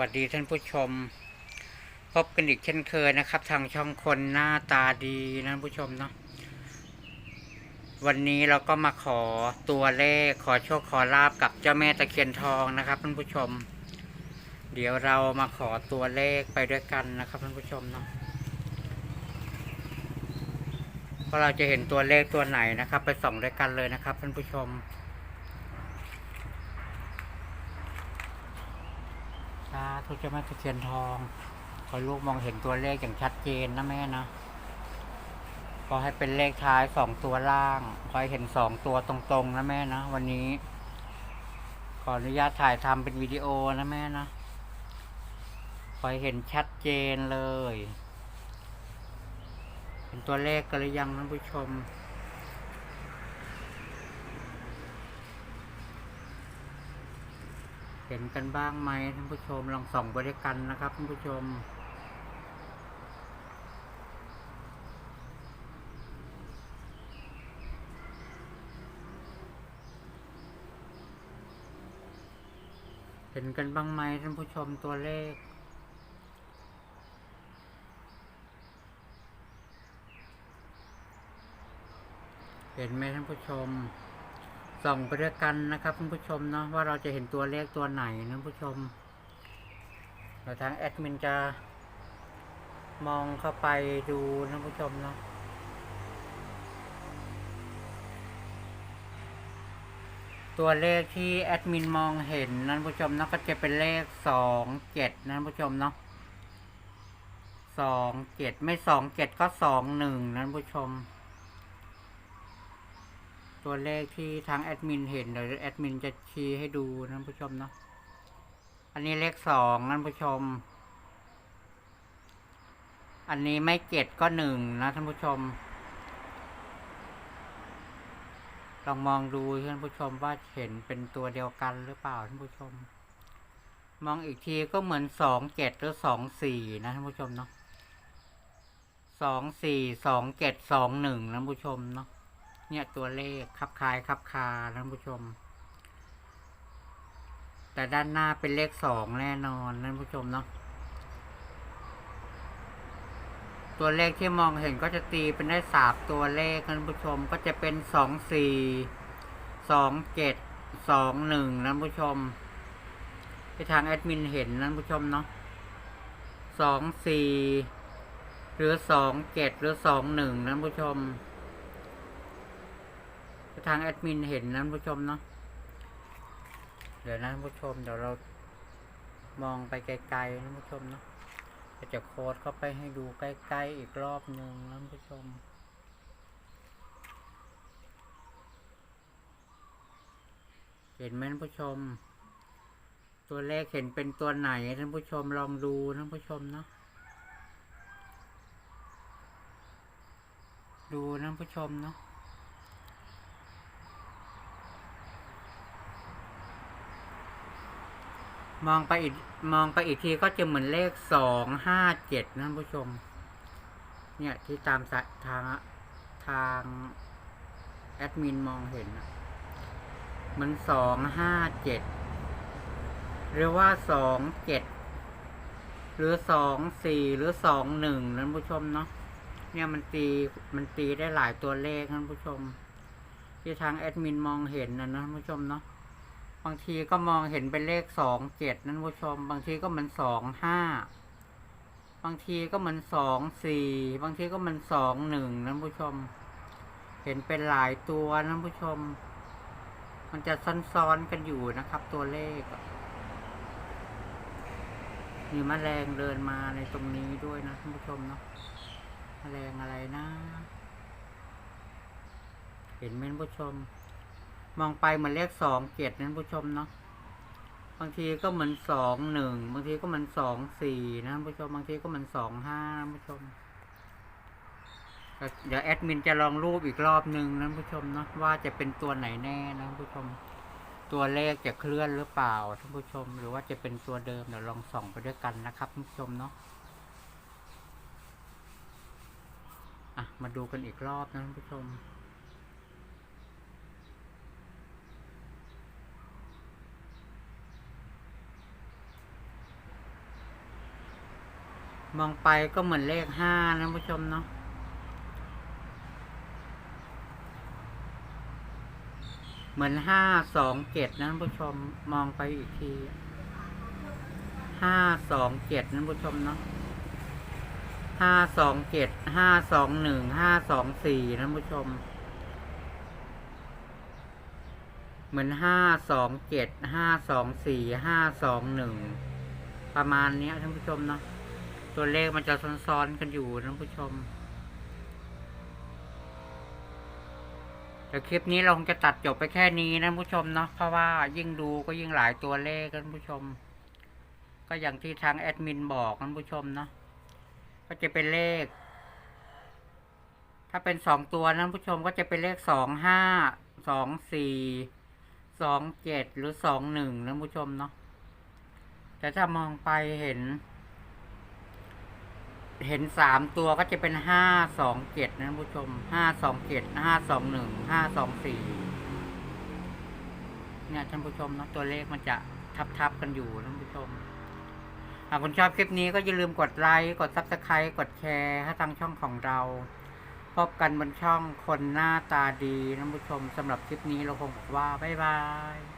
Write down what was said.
วัสดีท่านผู้ชม พบกันอีกเช่นเคยนะครับ ทางช่องคนหน้าตาดีนะท่านผู้ชมเนาะวันนี้เราก็มาขอตัวเลขขอโชคขอลาบกับเจ้าแม่ตะเคียนทองนะครับท่านผู้ชม เดี๋ยวเรามาขอตัวเลขไปด้วยกันนะครับท่านผู้ชมเนาะเพราะเราจะเห็นตัวเลขตัวไหนนะครับ ไปส่องด้วยกันเลยนะครับท่านผู้ชมาธุเจ้าแม่ตะเคียนทองขอลูกมองเห็นตัวเลขอย่างชัดเจนนะแม่นะขอให้เป็นเลขท้ายสองตัวล่าง ขอให้เห็นสองตัวตรงๆนะแม่นะวันนี้ ขออนุญาตถ่ายทำเป็นวิดีโอนะแม่นะ ขอให้เห็นชัดเจนเลยเห็นตัวเลขกันหรือยังท่านผู้ชม เห็นกันบ้างไหมท่านผู้ชมลองส่องไปด้วยกันนะครับท่านผู้ชมเห็นกันบ้างไหมท่านผู้ชมตัวเลข เห็นไหมท่านผู้ชม ส่องไปด้วยกันนะครับท่านผู้ชมเนาะว่าเราจะเห็นตัวเลขตัวไหนนะผู้ชมเดี๋ยวทางแอดมินจะมองเข้าไปดูนะผู้ชมเนาะตัวเลขที่แอดมินมองเห็นนะท่านผู้ชมเนาะก็จะเป็นเลขสองเจ็ดนะท่านผู้ชมเนาะสองเจ็ดไม่สองเจ็ดก็สองหนึ่งนะท่านผู้ชม ตัวเลขที่ทางแอดมินเห็นเดี๋ยวแอดมินจะชี้ให้ดูนะท่านผู้ชมเนาะอันนี้เลขสองนะท่านผู้ชม อันนี้ไม่เจ็ดก็หนึ่งนะท่านผู้ชม ลองมองดูท่านผู้ชมว่าเห็นเป็นตัวเดียวกันหรือเปล่าท่านผู้ชม มองอีกทีก็เหมือนสองเจ็ดหรือสองสี่นะท่านผู้ชมเนาะสองสี่สองเจ็ดสองหนึ่งนะท่านผู้ชมเนาะ เนี่ยตัวเลขคับคลายคับคาท่านผู้ชม แต่ด้านหน้าเป็นเลขสองแน่นอนท่านผู้ชมเนาะตัวเลขที่มองเห็นก็จะตีเป็นได้สามตัวเลขท่านผู้ชมก็จะเป็นสองสี่สองเจ็ดสองหนึ่งท่านผู้ชมที่ทางแอดมินเห็นท่านผู้ชมเนาะสองสี่หรือสองเจ็ดหรือสองหนึ่งท่านผู้ชม ทางแอดมินเห็นนะท่านผู้ชมเนาะเดี๋ยวนะท่านผู้ชมเดี๋ยวเรามองไปไกลๆนะท่านผู้ชมเนาะจะโค้ดเข้าไปให้ดูใกล้ๆอีกรอบหนึ่งนะท่านผู้ชมเห็นไหมท่านผู้ชม ตัวเลขเห็นเป็นตัวไหนท่านผู้ชมลองดูท่านผู้ชมเนาะดูนะท่านผู้ชมเนาะ มองไปอีกมองไปอีกทีก็จะเหมือนเลขสองห้าเจ็ดนะท่นผู้ชม เนี่ยที่ตามสทางทางแอดมินมองเห็นมือนสองห้าเจ็ดหรือว่าสองเจ็ดหรือสองสี่หรือสองหนึ่งท่นผู้ชมเนาะเนี่ยมันตีมันตีได้หลายตัวเลขท่นผู้ชม ที่ทางแอดมินมองเห็นนะนะท่นผู้ชมเนาะ บางทีก็มองเห็นเป็นเลขสองเจ็ดนั่นผู้ชม บางทีก็เหมือนสองห้าบางทีก็เหมือนสองสี่บางทีก็เหมือนสองหนึ่งนั่นผู้ชม เห็นเป็นหลายตัวนั่นผู้ชม มันจะซ้อนๆกันอยู่นะครับ ตัวเลขมีแมลงเดินมาในตรงนี้ด้วยนะท่านผู้ชมเนาะแมลงอะไรนะ เห็นไหมท่านผู้ชม มองไปเหมือนเลขสองเจ็ดนั้นผู้ชมเนาะบางทีก็เหมือนสองหนึ่งบางทีก็เหมือนสองสี่นะท่านผู้ชมบางทีก็เหมือนสองห้าท่านผู้ชมเดี๋ยวแอดมินจะลองรูปอีกรอบหนึ่งนะท่นผู้ชมเนาะว่าจะเป็นตัวไหนแน่นะผู้ชม ตัวเลขจะเคลื่อนหรือเปล่าท่านผู้ชม หรือว่าจะเป็นตัวเดิมเดี๋ยวลองส่องไปด้วยกันนะครับท่านผู้ชมเนาะอะมาดูกันอีกรอบนะท่านผู้ชม มองไปก็เหมือนเลขห้านะผู้ชมเนาะเหมือนห้าสองเจ็ดนะผู้ชมมองไปอีกทีห้าสองเจ็ดนะผู้ชมเนาะห้าสองเจ็ดห้าสองหนึ่งห้าสองสี่นะผู้ชม เหมือนห้าสองเจ็ดห้าสองสี่ห้าสองหนึ่งประมาณเนี้ยท่านผู้ชมเนาะ ตัวเลขมันจะซ้อนๆกันอยู่ท่านผู้ชมเดี๋ยวคลิปนี้เราคงจะตัดจบไปแค่นี้นะผู้ชมเนาะเพราะว่ายิ่งดูก็ยิ่งหลายตัวเลขนะท่านผู้ชม ก็อย่างที่ทางแอดมินบอกนะท่านผู้ชมเนาะก็จะเป็นเลข ถ้าเป็นสองตัวนะท่านผู้ชมก็จะเป็นเลขสองห้าสองสี่สองเจ็ดหรือสองหนึ่งนะท่านผู้ชมเนาะแต่ถ้ามองไปเห็น เห็นสามตัวก็จะเป็นห้าสองเจ็ดนะท่นผู้ชมห้าสองเจ็ดห้าสองหนึ่งห้าสองสี่เนี่ยท่านผู้ชมเนาะตัวเลขมันจะทับทับกันอยู่ท่านผู้ชมหากคุณชอบคลิปนี้ก็อย่าลืมกดไลค์กดซับสไครต์กดแชร์ให้ทางช่องของเรา พบกันบนช่องคนหน้าตาดีท่านผู้ชมสำหรับคลิปนี้เราคงบอกว่า บ๊ายบาย